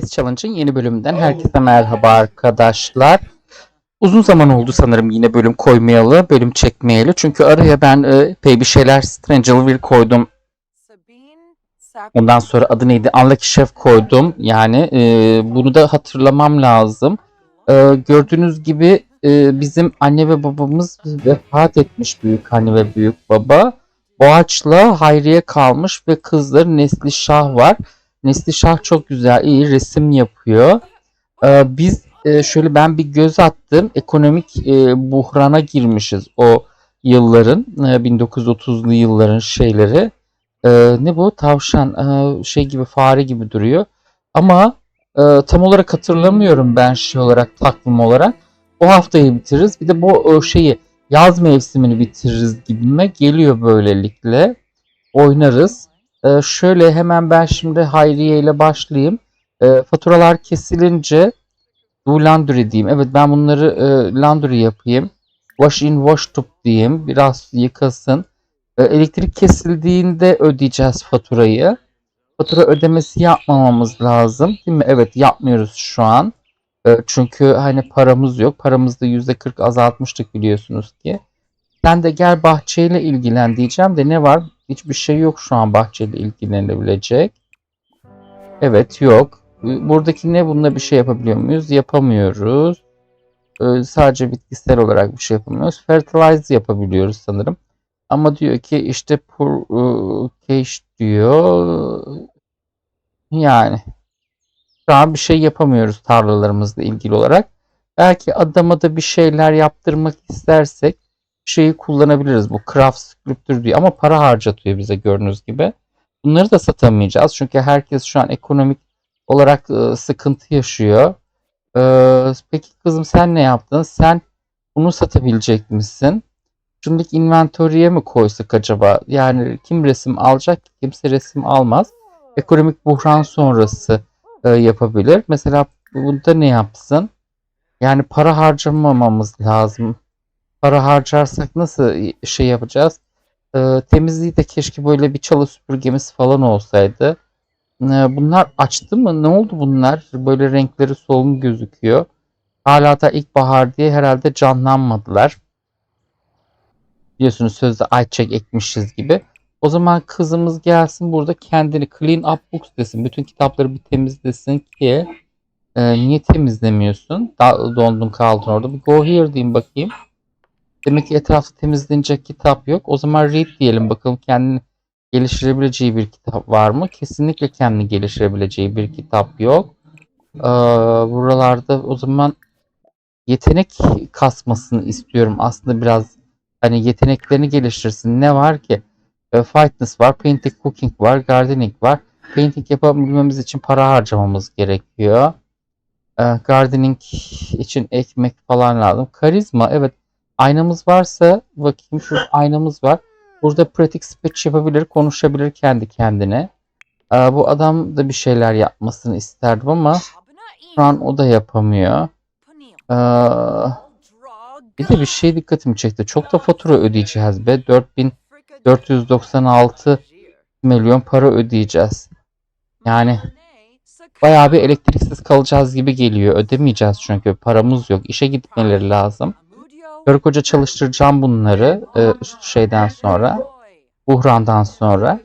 Face Challenge'ın yeni bölümünden herkese merhaba arkadaşlar. Uzun zaman oldu sanırım yine bölüm koymayalı, bölüm çekmeyeli. Çünkü araya ben e, epey bir şeyler Strangelville koydum. Ondan sonra adı neydi? Unlucky Chef koydum. Yani e, bunu da hatırlamam lazım. E, gördüğünüz gibi e, bizim anne ve babamız vefat etmiş büyük anne ve büyük baba. Boğaç'la Hayriye kalmış ve kızları Nesli Şah var. Nesli Şah çok güzel, iyi resim yapıyor. Ee, biz e, şöyle ben bir göz attım. Ekonomik e, buhrana girmişiz o yılların, e, 1930'lu yılların şeyleri. E, ne bu? Tavşan, e, şey gibi fare gibi duruyor. Ama e, tam olarak hatırlamıyorum ben şey olarak, takvim olarak. O haftayı bitiririz. Bir de bu şeyi yaz mevsimini bitiririz gibime geliyor böylelikle. Oynarız. Ee, şöyle hemen ben şimdi Hayriye ile başlayayım. Ee, faturalar kesilince do laundry diyeyim. Evet ben bunları e, laundry yapayım. Wash in wash tub diyeyim. Biraz yıkasın. Ee, elektrik kesildiğinde ödeyeceğiz faturayı. Fatura ödemesi yapmamamız lazım. Değil mi? Evet yapmıyoruz şu an. Ee, çünkü hani paramız yok. Paramızı da %40 azaltmıştık biliyorsunuz ki. Sen de gel bahçeyle ilgilen diyeceğim de ne var? Hiçbir şey yok şu an bahçeyle ilgilenebilecek. Evet yok. Buradaki ne? Bununla bir şey yapabiliyor muyuz? Yapamıyoruz. Ee, sadece bitkisel olarak bir şey yapamıyoruz. Fertilize yapabiliyoruz sanırım. Ama diyor ki işte cash diyor. Yani şu an bir şey yapamıyoruz tarlalarımızla ilgili olarak. Belki adama da bir şeyler yaptırmak istersek şeyi kullanabiliriz. Bu craft sculpture diyor ama para harcatıyor bize gördüğünüz gibi. Bunları da satamayacağız. Çünkü herkes şu an ekonomik olarak e, sıkıntı yaşıyor. E, peki kızım sen ne yaptın? Sen bunu satabilecek misin? Şimdilik inventory'e mi koysak acaba? Yani kim resim alacak? Kimse resim almaz. Ekonomik buhran sonrası e, yapabilir. Mesela bunda ne yapsın? Yani para harcamamamız lazım. Para harcarsak nasıl şey yapacağız? E, temizliği de keşke böyle bir çalı süpürgemiz falan olsaydı. E, bunlar açtı mı? Ne oldu bunlar? Böyle renkleri solgun gözüküyor. Hala da ilkbahar diye herhalde canlanmadılar. Biliyorsunuz sözde ayçiçek ekmişiz gibi. O zaman kızımız gelsin burada kendini clean up books desin. Bütün kitapları bir temizlesin ki e, niye temizlemiyorsun? Da, dondun kaldın orada. Bir go here diyeyim bakayım. Demek ki etrafta temizlenecek kitap yok. O zaman read diyelim bakalım kendini geliştirebileceği bir kitap var mı? Kesinlikle kendini geliştirebileceği bir kitap yok. Ee, buralarda o zaman yetenek kasmasını istiyorum. Aslında biraz hani yeteneklerini geliştirsin. Ne var ki? E, fitness var, painting, cooking var, gardening var. Painting yapabilmemiz için para harcamamız gerekiyor. E, gardening için ekmek falan lazım. Karizma evet aynamız varsa bakayım şu aynamız var. Burada pratik speech yapabilir, konuşabilir kendi kendine. E, bu adam da bir şeyler yapmasını isterdim ama şu an o da yapamıyor. E, bir de bir şey dikkatimi çekti. Çok da fatura ödeyeceğiz be. 4496 milyon para ödeyeceğiz. Yani bayağı bir elektriksiz kalacağız gibi geliyor. Ödemeyeceğiz çünkü paramız yok. İşe gitmeleri lazım. Karı koca çalıştıracağım bunları e, şeyden sonra. Buhrandan sonra.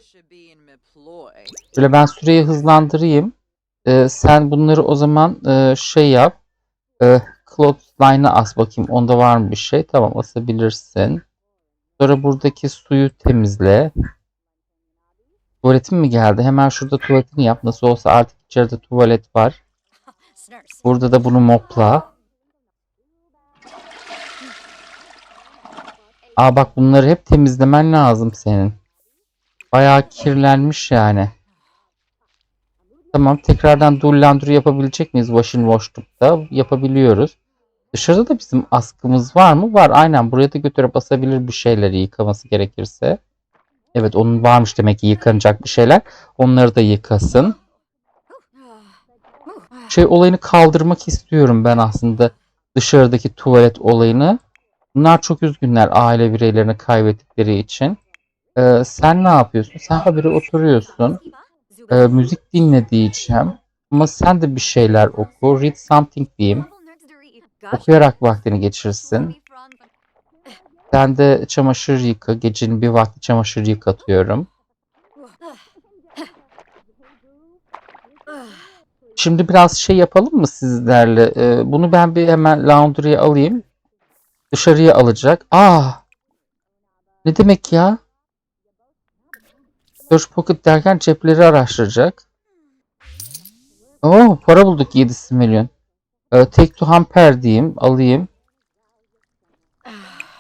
Böyle ben süreyi hızlandırayım. E, sen bunları o zaman e, şey yap. E, clothesline'a as bakayım. Onda var mı bir şey? Tamam asabilirsin. Sonra buradaki suyu temizle. Tuvaletin mi geldi? Hemen şurada tuvaletini yap. Nasıl olsa artık içeride tuvalet var. Burada da bunu mopla. Aa bak bunları hep temizlemen lazım senin. Bayağı kirlenmiş yani. Tamam tekrardan laundry yapabilecek miyiz washing washing'da? Yapabiliyoruz. Dışarıda da bizim askımız var mı? Var aynen buraya da götürüp asabilir bir şeyleri yıkaması gerekirse. Evet onun varmış demek ki yıkanacak bir şeyler. Onları da yıkasın. Şey olayını kaldırmak istiyorum ben aslında dışarıdaki tuvalet olayını. Bunlar çok üzgünler aile bireylerini kaybettikleri için. Ee, sen ne yapıyorsun? Sen haberi oturuyorsun. Ee, müzik dinle diyeceğim. Ama sen de bir şeyler oku. Read something diyeyim. Okuyarak vaktini geçirsin. Sen de çamaşır yıka. Gecenin bir vakti çamaşır yıkatıyorum. Şimdi biraz şey yapalım mı sizlerle? Ee, bunu ben bir hemen laundry'ye alayım. Dışarıya alacak. Aa! Ne demek ya? Search Pocket derken cepleri araştıracak. Oo, para bulduk 7 milyon. Ee, take to Hamper diyeyim. Alayım.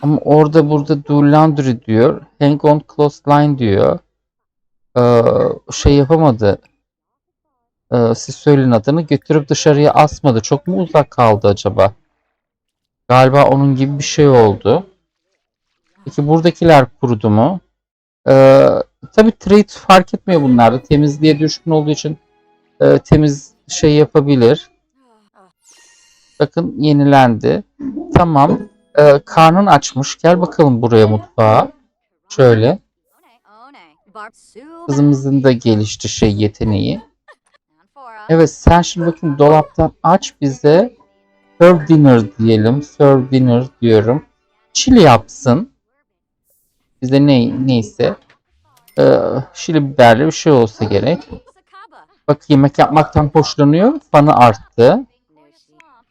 Ama orada burada do laundry diyor. Hang on clothesline diyor. Ee, şey yapamadı. Ee, siz söyleyin adını. Götürüp dışarıya asmadı. Çok mu uzak kaldı acaba? Galiba onun gibi bir şey oldu. Peki buradakiler kurudu mu? Ee, tabii trade fark etmiyor bunlarda. Temizliğe düşkün olduğu için e, temiz şey yapabilir. Bakın yenilendi. Tamam. Ee, karnın açmış. Gel bakalım buraya mutfağa. Şöyle. Kızımızın da gelişti şey yeteneği. Evet sen şimdi bakın dolaptan aç bize serve dinner diyelim. Serve dinner diyorum. Çili yapsın. Bize ne neyse. Ee, şili biberli bir şey olsa gerek. Bak yemek yapmaktan hoşlanıyor. Fanı arttı.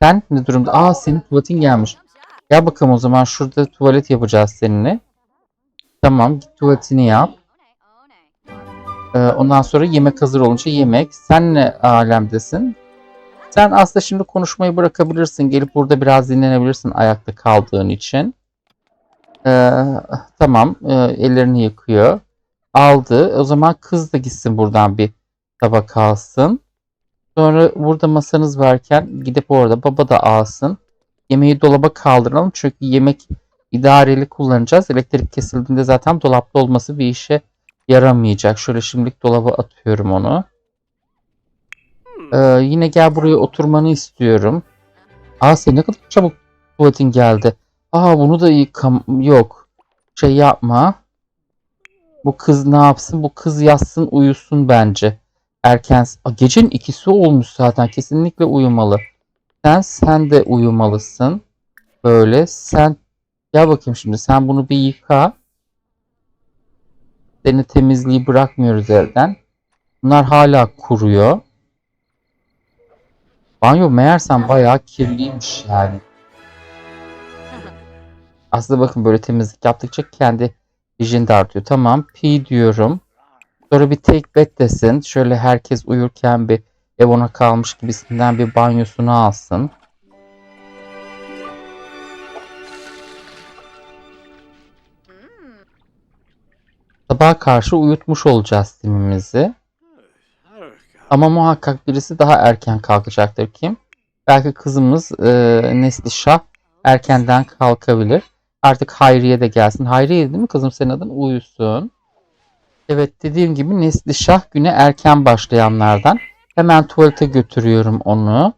Sen ne durumda? Aa senin tuvaletin gelmiş. Gel bakalım o zaman şurada tuvalet yapacağız seninle. Tamam git tuvaletini yap. Ee, ondan sonra yemek hazır olunca yemek. Sen ne alemdesin? Sen aslında şimdi konuşmayı bırakabilirsin. Gelip burada biraz dinlenebilirsin ayakta kaldığın için. Ee, tamam. Ee, ellerini yıkıyor. Aldı. O zaman kız da gitsin buradan bir tabak alsın. Sonra burada masanız varken gidip orada baba da alsın. Yemeği dolaba kaldıralım. Çünkü yemek idareli kullanacağız. Elektrik kesildiğinde zaten dolapta olması bir işe yaramayacak. Şöyle şimdilik dolaba atıyorum onu. Ee, yine gel buraya oturmanı istiyorum. Aa sen ne kadar çabuk tuvaletin geldi. Aa bunu da yıkam... Yok. Şey yapma. Bu kız ne yapsın? Bu kız yatsın uyusun bence. Erken... Aa, gecenin ikisi olmuş zaten. Kesinlikle uyumalı. Sen sen de uyumalısın. Böyle sen gel bakayım şimdi sen bunu bir yıka. Seni temizliği bırakmıyoruz evden. Bunlar hala kuruyor. Banyo meğersem bayağı kirliymiş yani. Aslında bakın böyle temizlik yaptıkça kendi hijyeni de artıyor. Tamam P diyorum. Sonra bir take bed desin. Şöyle herkes uyurken bir ev ona kalmış gibisinden bir banyosunu alsın. Sabaha karşı uyutmuş olacağız timimizi. Ama muhakkak birisi daha erken kalkacaktır. Kim? Belki kızımız e, Neslişah erkenden kalkabilir. Artık Hayriye de gelsin. Hayriye değil mi kızım senin adın? Uyusun. Evet dediğim gibi Neslişah güne erken başlayanlardan. Hemen tuvalete götürüyorum onu.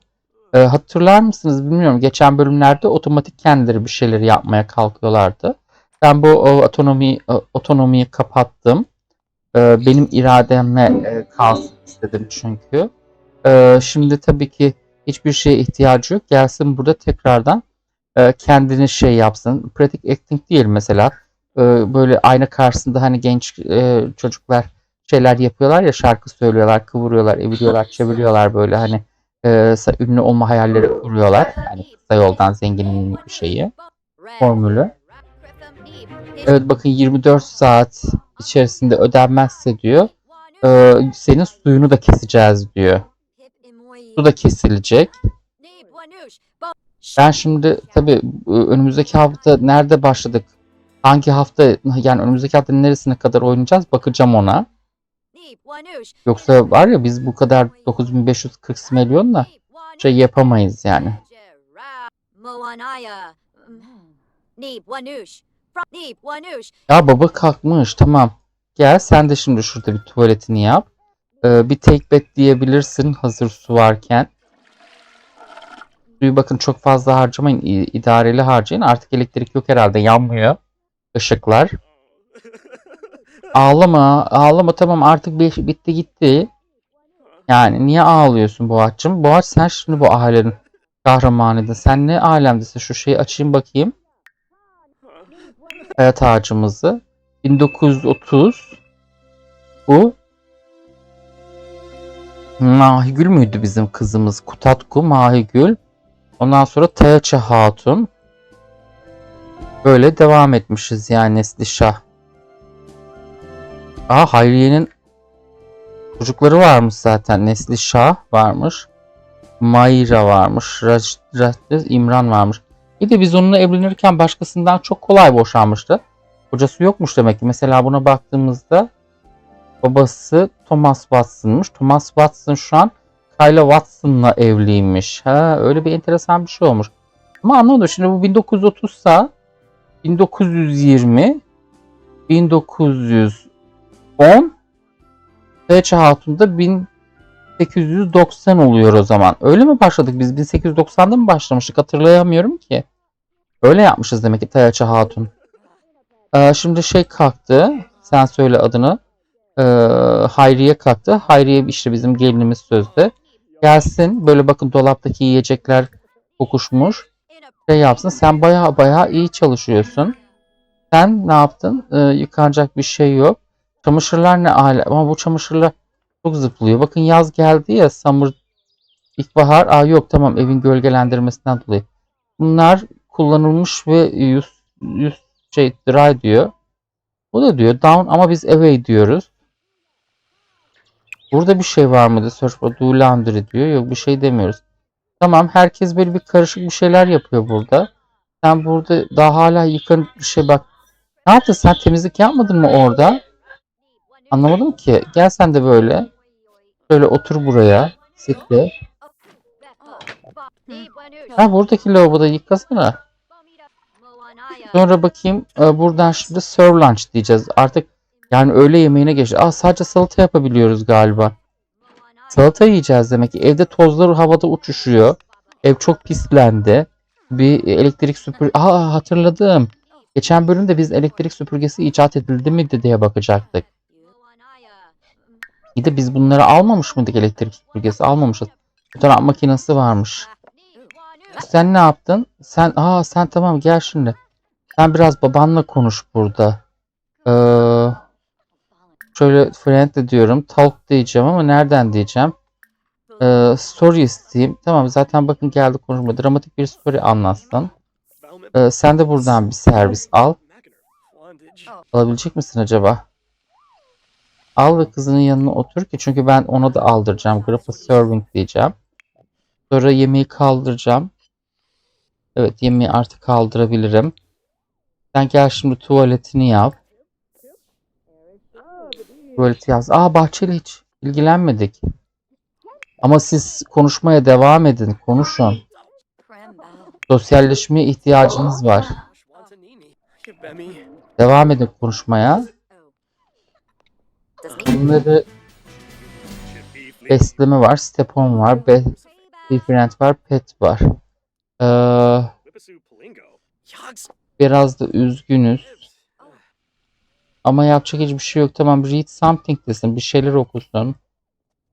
E, hatırlar mısınız bilmiyorum. Geçen bölümlerde otomatik kendileri bir şeyleri yapmaya kalkıyorlardı. Ben bu o, otonomi otonomiyi kapattım. E, benim irademle e, kalsın istedim çünkü. E, şimdi tabii ki hiçbir şeye ihtiyacı yok. Gelsin burada tekrardan e, kendini şey yapsın. Pratik acting değil mesela. E, böyle ayna karşısında hani genç e, çocuklar şeyler yapıyorlar ya şarkı söylüyorlar, kıvırıyorlar, eviriyorlar, çeviriyorlar böyle hani e, ünlü olma hayalleri kuruyorlar. Yani kısa yoldan zenginin şeyi, formülü. Evet bakın 24 saat içerisinde ödenmezse diyor e, senin suyunu da keseceğiz diyor. Su da kesilecek. Ben şimdi tabii önümüzdeki hafta nerede başladık? Hangi hafta yani önümüzdeki hafta neresine kadar oynayacağız bakacağım ona. Yoksa var ya biz bu kadar 9540 milyonla şey yapamayız yani. Ya baba kalkmış tamam. Gel sen de şimdi şurada bir tuvaletini yap. Ee, bir take bed diyebilirsin hazır su varken. Suyu bakın çok fazla harcamayın. idareli harcayın. Artık elektrik yok herhalde. Yanmıyor. Işıklar. Ağlama. Ağlama tamam artık bir- bitti gitti. Yani niye ağlıyorsun Boğaç'cığım? Boğaç sen şimdi bu ailenin kahramanıydın. Sen ne alemdesin? Şu şeyi açayım bakayım. Hayat ağacımızı. 1930. Bu Mahigül müydü bizim kızımız? Kutatku Mahigül. Ondan sonra Tayaça Hatun. Böyle devam etmişiz yani Neslişah. Aa Hayriye'nin çocukları varmış zaten. Neslişah varmış. Mayra varmış. Rac, Rac- İmran varmış. Bir de biz onunla evlenirken başkasından çok kolay boşanmıştı. Kocası yokmuş demek ki. Mesela buna baktığımızda babası Thomas Watson'mış. Thomas Watson şu an Kyla Watson'la evliymiş. Ha, öyle bir enteresan bir şey olmuş. Ama anlamadım. Şimdi bu 1930 sa 1920 1910 T.Ç. Hatun da 1890 oluyor o zaman. Öyle mi başladık biz? 1890'da mı başlamıştık? Hatırlayamıyorum ki. Öyle yapmışız demek ki T.Ç. Hatun. Ee, şimdi şey kalktı. Sen söyle adını. Ee, Hayriye kalktı. Hayriye işte bizim gelinimiz sözde. Gelsin. Böyle bakın dolaptaki yiyecekler kokuşmuş. Şey yapsın. Sen baya baya iyi çalışıyorsun. Sen ne yaptın? Ee, yıkanacak bir şey yok. Çamaşırlar ne hale? Ama bu çamaşırlar çok zıplıyor. Bakın yaz geldi ya. Summer ilkbahar. Aa yok tamam evin gölgelendirmesinden dolayı. Bunlar kullanılmış ve yüz, yüz şey dry diyor. Bu da diyor down ama biz away diyoruz. Burada bir şey var mıydı? Search for do laundry diyor. Yok bir şey demiyoruz. Tamam herkes böyle bir karışık bir şeyler yapıyor burada. Sen burada daha hala yıkan bir şey bak. Ne yaptın sen temizlik yapmadın mı orada? Anlamadım ki. Gel sen de böyle. Şöyle otur buraya. Sikle. Ha buradaki lavaboda yıkasana. Sonra bakayım e, buradan şimdi serve lunch diyeceğiz. Artık yani öğle yemeğine geç. Aa sadece salata yapabiliyoruz galiba. Salata yiyeceğiz demek ki. Evde tozlar havada uçuşuyor. Ev çok pislendi. Bir elektrik süpür... Aa hatırladım. Geçen bölümde biz elektrik süpürgesi icat edildi mi diye bakacaktık. Bir de biz bunları almamış mıydık elektrik süpürgesi? Almamışız. Fotoğraf makinesi varmış. Sen ne yaptın? Sen aa sen tamam gel şimdi. Sen biraz babanla konuş burada. Ee, şöyle friend de diyorum. Talk diyeceğim ama nereden diyeceğim? Ee, story isteyeyim. Tamam zaten bakın geldi konuşma. Dramatik bir story anlatsın. Ee, sen de buradan bir servis al. Alabilecek misin acaba? Al ve kızının yanına otur ki çünkü ben ona da aldıracağım. Grappa serving diyeceğim. Sonra yemeği kaldıracağım. Evet yemeği artık kaldırabilirim. Sen gel şimdi tuvaletini yap. Tuvaleti yaz. Aa bahçeli hiç ilgilenmedik. Ama siz konuşmaya devam edin. Konuşun. Sosyalleşmeye ihtiyacınız var. Devam edin konuşmaya. Bunları besleme var. Step on var. Be different var. Pet var. Ee, biraz da üzgünüz. Ama yapacak hiçbir şey yok. Tamam read something desin. Bir şeyler okusun.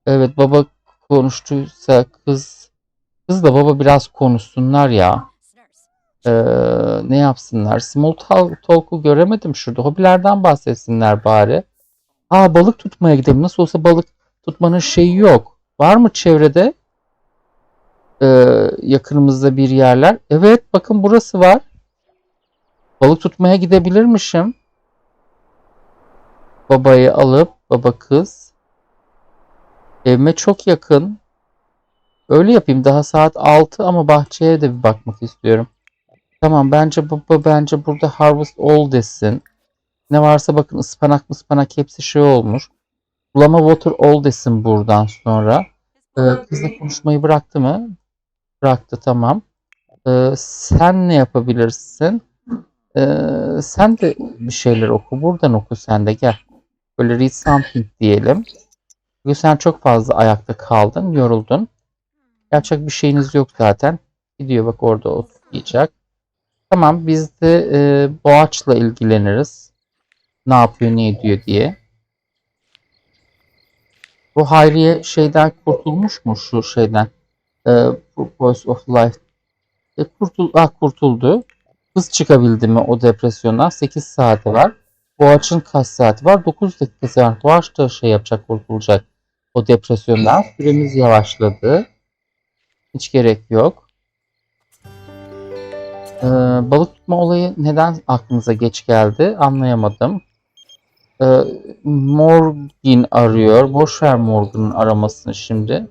Evet baba konuştuysa kız kız da baba biraz konuşsunlar ya. Ee, ne yapsınlar? Small talk, talk'u göremedim şurada. Hobilerden bahsetsinler bari. Aa balık tutmaya gidelim. Nasıl olsa balık tutmanın şeyi yok. Var mı çevrede? Ee, yakınımızda bir yerler. Evet bakın burası var. Balık tutmaya gidebilirmişim. Babayı alıp baba kız. Evime çok yakın. Öyle yapayım. Daha saat 6 ama bahçeye de bir bakmak istiyorum. Tamam bence baba bence burada harvest all desin. Ne varsa bakın ıspanak ıspanak hepsi şey olmuş. Bulama water all desin buradan sonra. Ee, kızla konuşmayı bıraktı mı? Bıraktı tamam. Ee, sen ne yapabilirsin? Ee, sen de bir şeyler oku. Buradan oku sen de gel. Böyle read something diyelim. Çünkü sen çok fazla ayakta kaldın, yoruldun. Yapacak bir şeyiniz yok zaten. Gidiyor bak orada okuyacak. Tamam biz de e, Boğaç'la ilgileniriz. Ne yapıyor, ne ediyor diye. Bu Hayriye şeyden kurtulmuş mu şu şeyden? E, Voice of Life. E, kurtul ah, kurtuldu. Hız çıkabildi mi o depresyondan? 8 saati var. Boğaç'ın kaç saati var? 9 dakikası var. Boğaç da şey yapacak, kurtulacak o depresyondan. Süremiz yavaşladı. Hiç gerek yok. Ee, balık tutma olayı neden aklınıza geç geldi anlayamadım. Ee, Morgan arıyor. Boş ver Morgan'ın aramasını şimdi.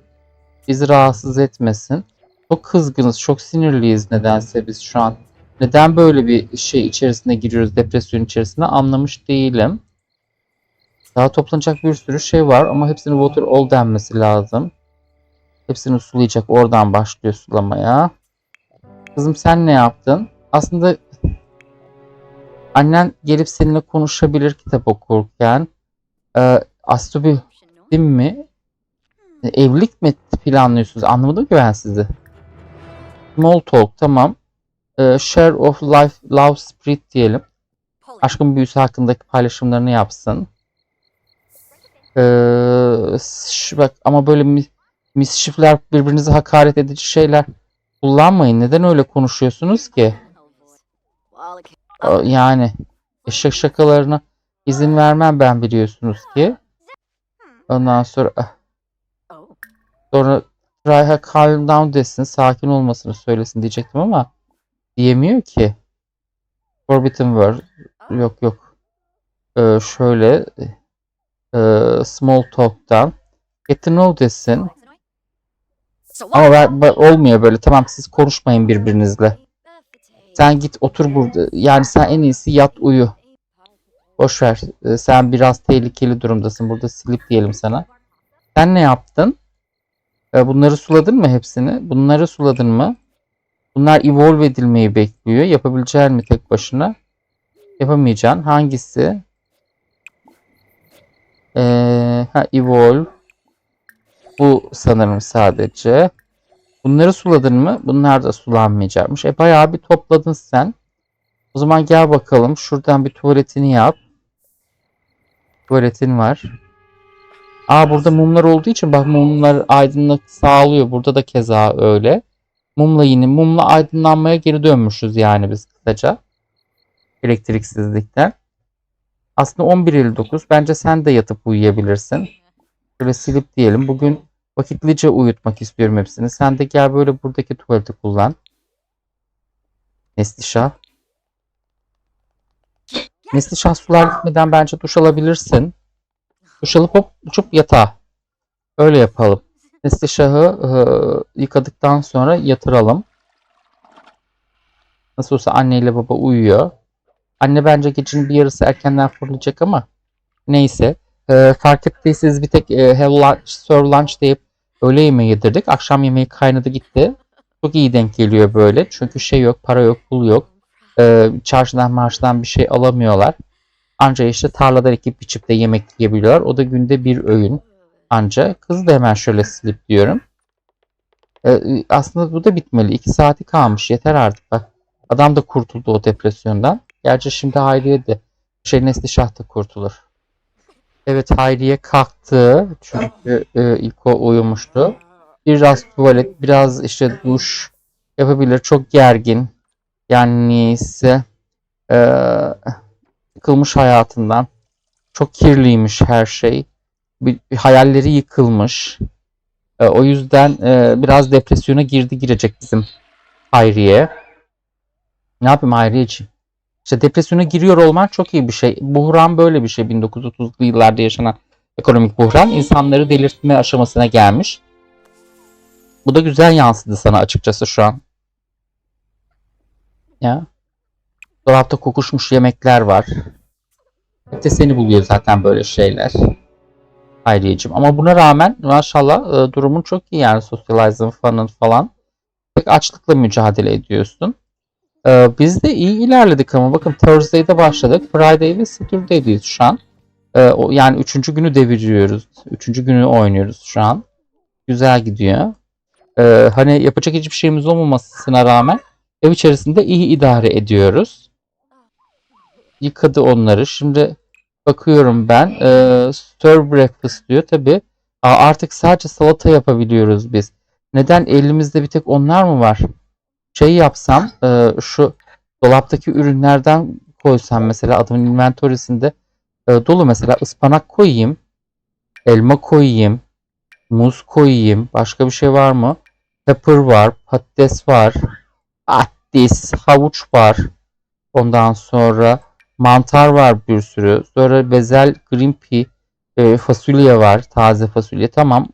Bizi rahatsız etmesin. Çok kızgınız, çok sinirliyiz nedense biz şu an. Neden böyle bir şey içerisine giriyoruz, depresyon içerisine anlamış değilim. Daha toplanacak bir sürü şey var ama hepsini water all denmesi lazım. Hepsini sulayacak. Oradan başlıyor sulamaya. Kızım sen ne yaptın? Aslında annen gelip seninle konuşabilir kitap okurken. Ee, Astobi değil mi? Evlilik mi planlıyorsunuz? Anlamadım ki ben sizi. Small talk tamam. Ee, share of life, love spirit diyelim. Aşkın büyüsü hakkındaki paylaşımlarını yapsın. Ee, bak ama böyle mi, mischiefler birbirinize hakaret edici şeyler kullanmayın. Neden öyle konuşuyorsunuz ki? Yani eşek şakalarına izin vermem ben biliyorsunuz ki. Ondan sonra ah, sonra Rayha calm down desin, sakin olmasını söylesin diyecektim ama diyemiyor ki. Forbidden word. Yok yok. Ee, şöyle e, small talk'tan get to know desin. Ama ben, ben- olmuyor böyle. Tamam siz konuşmayın birbirinizle. Sen git otur burada. Yani sen en iyisi yat uyu. Boş ver. Ee, Sen biraz tehlikeli durumdasın. Burada silip diyelim sana. Sen ne yaptın? Ee, Bunları suladın mı hepsini? Bunları suladın mı? Bunlar evolve edilmeyi bekliyor. Yapabileceğin mi tek başına? Yapamayacaksın. Hangisi? Ee, ha, evolve. Bu sanırım sadece. Bunları suladın mı? Bunlar da sulanmayacakmış. E bayağı bir topladın sen. O zaman gel bakalım. Şuradan bir tuvaletini yap. Tuvaletin var. Aa burada mumlar olduğu için bak mumlar aydınlık sağlıyor. Burada da keza öyle. Mumla yine mumla aydınlanmaya geri dönmüşüz yani biz kısaca. Elektriksizlikten. Aslında 11.59. Bence sen de yatıp uyuyabilirsin. Şöyle silip diyelim. Bugün vakitlice uyutmak istiyorum hepsini. Sen de gel böyle buradaki tuvaleti kullan. Neslişah. Neslişah sular gitmeden bence duş alabilirsin. Duş alıp hop uçup yatağa. Öyle yapalım. Neslişah'ı e, yıkadıktan sonra yatıralım. Nasıl olsa anneyle baba uyuyor. Anne bence gecenin bir yarısı erkenden fırlayacak ama neyse. E, fark ettiyseniz bir tek e, have lunch, serve lunch deyip öğle yemeği yedirdik. Akşam yemeği kaynadı gitti. Çok iyi denk geliyor böyle. Çünkü şey yok, para yok, pul yok. E, çarşıdan marşıdan bir şey alamıyorlar. Ancak işte tarlada ekip biçip de yemek yiyebiliyorlar. O da günde bir öğün. Anca kız da hemen şöyle silip diyorum. E, aslında bu da bitmeli. 2 saati kalmış. Yeter artık bak. Adam da kurtuldu o depresyondan. Gerçi şimdi Hayriye de şey Neslişah da kurtulur. Evet Hayriye kalktı. Çünkü e, ilk o uyumuştu. Biraz tuvalet, biraz işte duş yapabilir. Çok gergin. Yani ise e, yıkılmış hayatından. Çok kirliymiş her şey. Bir, hayalleri yıkılmış. E, o yüzden e, biraz depresyona girdi girecek bizim Hayriye. Ne yapayım Hayriyeciğim? İşte depresyona giriyor olman çok iyi bir şey. Buhran böyle bir şey. 1930'lu yıllarda yaşanan ekonomik buhran insanları delirtme aşamasına gelmiş. Bu da güzel yansıdı sana açıkçası şu an. Ya. Dolapta kokuşmuş yemekler var. Hep de seni buluyor zaten böyle şeyler. Hayriyeciğim. Ama buna rağmen maşallah e, durumun çok iyi yani socializing fun'ın falan. Tek açlıkla mücadele ediyorsun. Ee, biz de iyi ilerledik ama bakın Thursday'de başladık. Friday ve Saturday'deyiz şu an. Ee, o, yani üçüncü günü deviriyoruz. Üçüncü günü oynuyoruz şu an. Güzel gidiyor. Ee, hani yapacak hiçbir şeyimiz olmamasına rağmen ev içerisinde iyi idare ediyoruz. Yıkadı onları. Şimdi bakıyorum ben. E, stir breakfast diyor. Tabi artık sadece salata yapabiliyoruz biz. Neden elimizde bir tek onlar mı var? Şey yapsam e, şu dolaptaki ürünlerden koysam mesela adamın inventory'sinde e, dolu mesela ıspanak koyayım. Elma koyayım. Muz koyayım. Başka bir şey var mı? Pepper var. Patates var. Patates. Havuç var. Ondan sonra mantar var bir sürü. Sonra bezel, green pea, e, fasulye var. Taze fasulye. Tamam.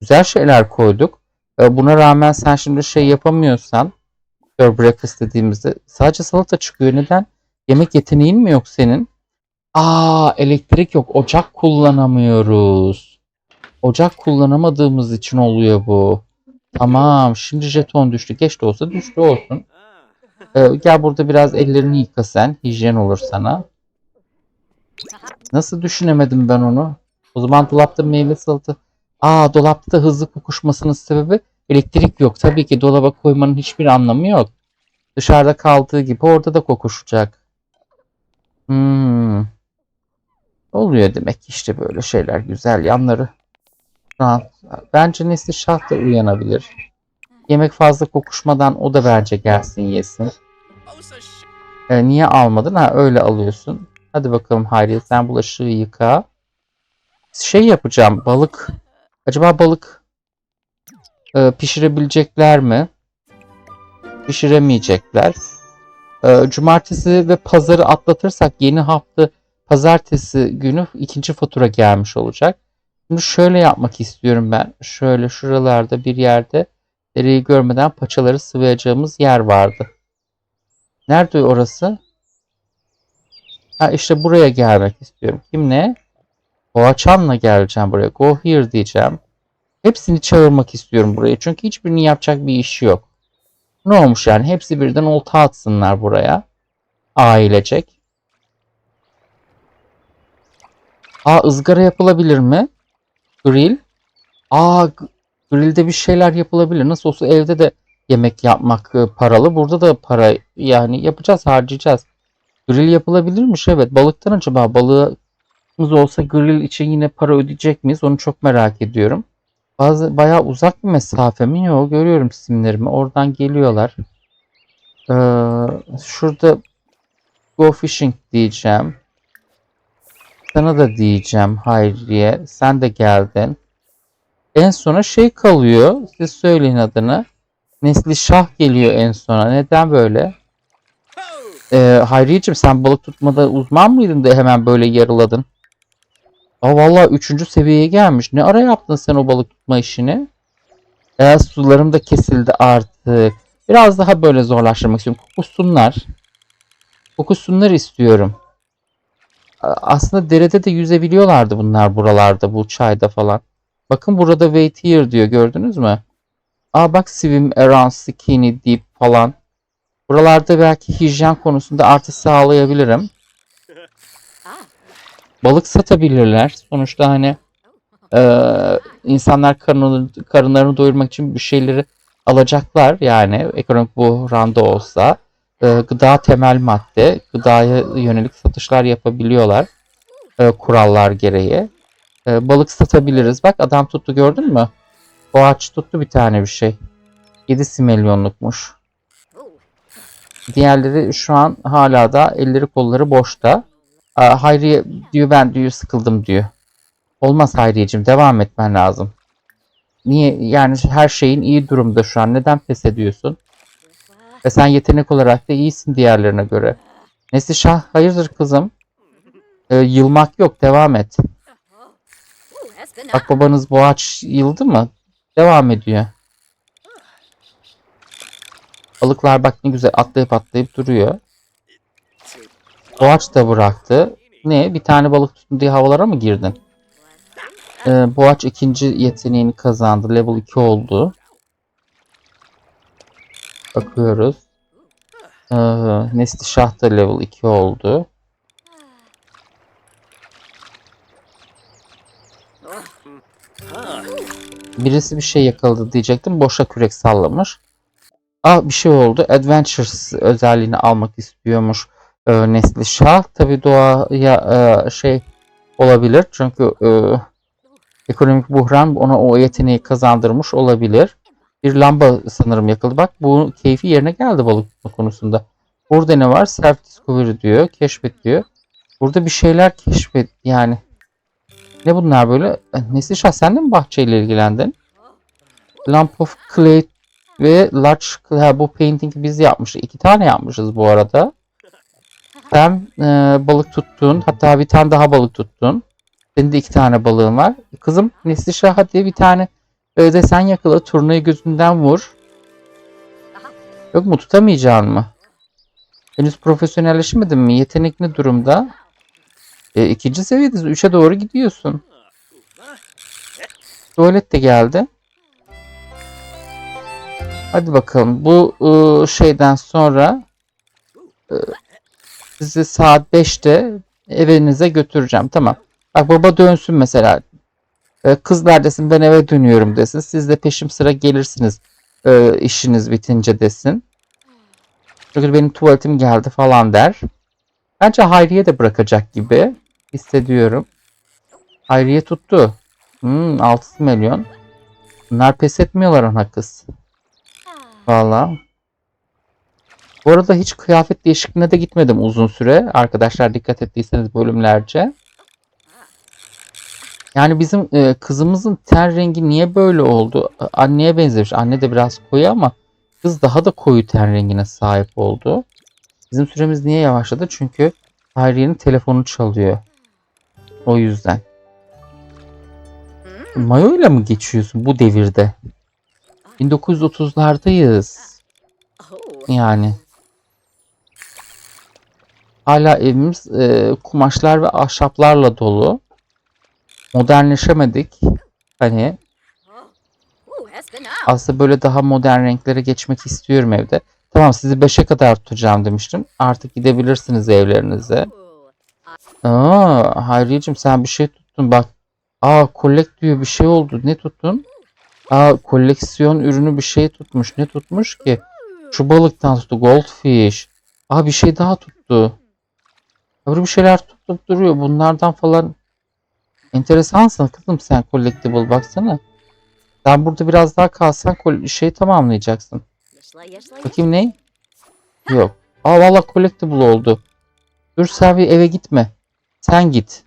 Güzel şeyler koyduk. E, buna rağmen sen şimdi şey yapamıyorsan Sir breakfast dediğimizde sadece salata çıkıyor. Neden? Yemek yeteneğin mi yok senin? Aa elektrik yok. Ocak kullanamıyoruz. Ocak kullanamadığımız için oluyor bu. Tamam. Şimdi jeton düştü. Geç de olsa düştü olsun. Ee, gel burada biraz ellerini yıka sen. Hijyen olur sana. Nasıl düşünemedim ben onu? O zaman dolapta meyve salata. Aa dolapta hızlı kokuşmasının sebebi elektrik yok. Tabii ki dolaba koymanın hiçbir anlamı yok. Dışarıda kaldığı gibi orada da kokuşacak. Hmm. Oluyor demek işte böyle şeyler güzel yanları. Bence Nesli Şah da uyanabilir. Yemek fazla kokuşmadan o da bence gelsin yesin. E, niye almadın? Ha öyle alıyorsun. Hadi bakalım Hayriye sen bulaşığı yıka. Şey yapacağım balık. Acaba balık e, pişirebilecekler mi? Pişiremeyecekler. E, cumartesi ve pazarı atlatırsak yeni hafta pazartesi günü ikinci fatura gelmiş olacak. Şimdi şöyle yapmak istiyorum ben. Şöyle şuralarda bir yerde dereyi görmeden paçaları sıvayacağımız yer vardı. Nerede orası? Ha işte buraya gelmek istiyorum. Kimle? Boğaçan'la geleceğim buraya. Go here diyeceğim. Hepsini çağırmak istiyorum buraya. Çünkü hiçbirinin yapacak bir işi yok. Ne olmuş yani? Hepsi birden olta atsınlar buraya. Ailecek. Aa ızgara yapılabilir mi? Grill. Aa grillde bir şeyler yapılabilir. Nasıl olsa evde de yemek yapmak e, paralı. Burada da para yani yapacağız, harcayacağız. Grill yapılabilirmiş evet. Balıktan acaba balığımız olsa grill için yine para ödeyecek miyiz? Onu çok merak ediyorum. Bazı bayağı uzak bir mesafe mi? Yok görüyorum simlerimi. Oradan geliyorlar. Ee, şurada go fishing diyeceğim. Sana da diyeceğim Hayriye. Sen de geldin. En sona şey kalıyor. Siz söyleyin adını. Nesli Şah geliyor en sona. Neden böyle? Ee, Hayriyeciğim sen balık tutmada uzman mıydın da hemen böyle yarıladın? Aa vallahi üçüncü seviyeye gelmiş. Ne ara yaptın sen o balık tutma işini? Ee, sularım da kesildi artık. Biraz daha böyle zorlaştırmak istiyorum. Kokusunlar. Kokusunlar istiyorum. Aslında derede de yüzebiliyorlardı bunlar buralarda bu çayda falan. Bakın burada wait here diyor gördünüz mü? Aa bak swim around skinny deep falan. Buralarda belki hijyen konusunda artı sağlayabilirim. Balık satabilirler. Sonuçta hani eee, insanlar karınlarını, karınlarını doyurmak için bir şeyleri alacaklar. Yani ekonomik buhranda olsa eee, gıda temel madde, gıdaya yönelik satışlar yapabiliyorlar eee, kurallar gereği. Eee, balık satabiliriz. Bak adam tuttu gördün mü? Boğaç tuttu bir tane bir şey. 7 milyonlukmuş. Diğerleri şu an hala da elleri kolları boşta. Aa, Hayriye diyor ben diyor sıkıldım diyor. Olmaz Hayriyeciğim devam etmen lazım. Niye yani her şeyin iyi durumda şu an neden pes ediyorsun? Ve sen yetenek olarak da iyisin diğerlerine göre. Neslişah hayırdır kızım? Ee, yılmak yok devam et. Bak babanız boğaç yıldı mı? Devam ediyor. Balıklar bak ne güzel atlayıp atlayıp duruyor. Boğaç da bıraktı. Ne? Bir tane balık tutun diye havalara mı girdin? Ee, Boğaç ikinci yeteneğini kazandı. Level 2 oldu. Bakıyoruz. Ee, Nesli Şah da level 2 oldu. Birisi bir şey yakaladı diyecektim. Boşa kürek sallamış. Aa bir şey oldu. Adventures özelliğini almak istiyormuş e, Nesli Şah. Tabi doğaya e, şey olabilir. Çünkü e, Ekonomik buhran ona o yeteneği kazandırmış olabilir. Bir lamba sanırım yakıldı. Bak bu keyfi yerine geldi balık konusunda. Burada ne var? Self discovery diyor. Keşfet diyor. Burada bir şeyler keşfet yani. Ne bunlar böyle? Neslişah sen de mi bahçeyle ilgilendin? Lamp of Clay ve Large ha, bu painting'i biz yapmışız. İki tane yapmışız bu arada. Sen e, balık tuttun. Hatta bir tane daha balık tuttun. Senin de iki tane balığın var. Kızım Neslişah hadi bir tane e, desen yakala. Turnayı gözünden vur. Yok mu tutamayacaksın mı? Henüz profesyonelleşmedin mi? Yetenek ne durumda? E, ikinci seviyedesin. Üçe doğru gidiyorsun. Tuvalet de geldi. Hadi bakalım. Bu e, şeyden sonra e, sizi saat 5'te evinize götüreceğim. Tamam. Bak baba dönsün mesela. E, kız neredesin ben eve dönüyorum desin. Siz de peşim sıra gelirsiniz e, işiniz bitince desin. Çünkü benim tuvaletim geldi falan der. Bence Hayriye de bırakacak gibi hissediyorum. Hayriye tuttu. Hmm, 6 milyon. Bunlar pes etmiyorlar ona kız. Valla. Bu arada hiç kıyafet değişikliğine de gitmedim uzun süre. Arkadaşlar dikkat ettiyseniz bölümlerce. Yani bizim e, kızımızın ten rengi niye böyle oldu? Anneye benzemiş. Anne de biraz koyu ama kız daha da koyu ten rengine sahip oldu. Bizim süremiz niye yavaşladı? Çünkü Hayriye'nin telefonu çalıyor. O yüzden. Mayo ile mi geçiyorsun bu devirde? 1930'lardayız. Yani. Hala evimiz e, kumaşlar ve ahşaplarla dolu. Modernleşemedik. Hani aslında böyle daha modern renklere geçmek istiyorum evde. Tamam sizi 5'e kadar tutacağım demiştim. Artık gidebilirsiniz evlerinize. Aa, Hayriyeciğim sen bir şey tuttun bak. Aa collect diyor bir şey oldu. Ne tuttun? Aa koleksiyon ürünü bir şey tutmuş. Ne tutmuş ki? Şu balıktan tuttu. Goldfish. Aa bir şey daha tuttu. Öbür bir şeyler tutup duruyor. Bunlardan falan enteresansın kızım sen collectible baksana. Sen burada biraz daha kalsan şey tamamlayacaksın. Bakayım ne? Yok. Aa valla collectible oldu. Dur bir eve gitme. Sen git.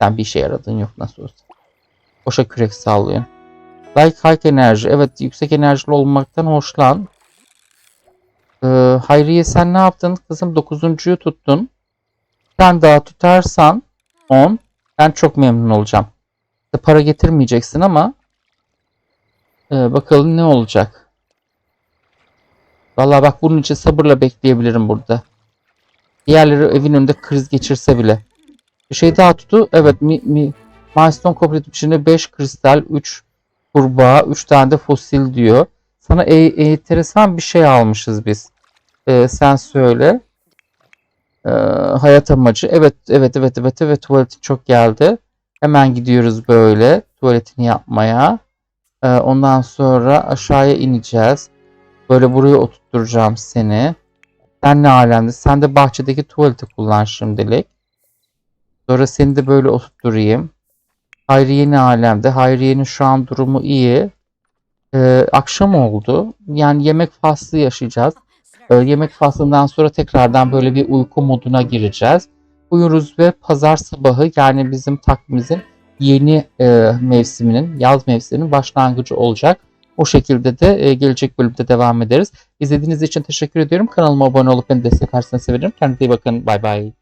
Sen bir işe yaradın yok nasıl olsa. Boşa kürek sallıyorsun. Like high enerji. Evet yüksek enerjili olmaktan hoşlan. Ee, Hayriye sen ne yaptın? Kızım dokuzuncuyu tuttun. Sen daha tutarsan 10. Ben çok memnun olacağım. Para getirmeyeceksin ama ee, bakalım ne olacak. Vallahi bak bunun için sabırla bekleyebilirim burada. Diğerleri evin önünde kriz geçirse bile. Bir şey daha tuttu. Evet mi, mi, Milestone Cooperative içinde 5 kristal, 3 kurbağa, 3 tane de fosil diyor. Sana e, enteresan bir şey almışız biz. Ee, sen söyle. Ee, hayat amacı. Evet, evet, evet, evet, evet. Tuvaletin çok geldi. Hemen gidiyoruz böyle tuvaletini yapmaya. Ee, ondan sonra aşağıya ineceğiz. Böyle buraya oturtturacağım seni. Sen ne alemde? Sen de bahçedeki tuvaleti kullan şimdilik. Sonra seni de böyle oturtturayım. Hayriye ne alemde? Hayriye'nin şu an durumu iyi. Ee, akşam oldu. Yani yemek faslı yaşayacağız. Ee, yemek faslından sonra tekrardan böyle bir uyku moduna gireceğiz. Uyuruz ve pazar sabahı yani bizim takvimimizin yeni e, mevsiminin, yaz mevsiminin başlangıcı olacak. O şekilde de e, gelecek bölümde devam ederiz. İzlediğiniz için teşekkür ediyorum. Kanalıma abone olup beni desteklerseniz sevinirim. Kendinize iyi bakın. Bay bay.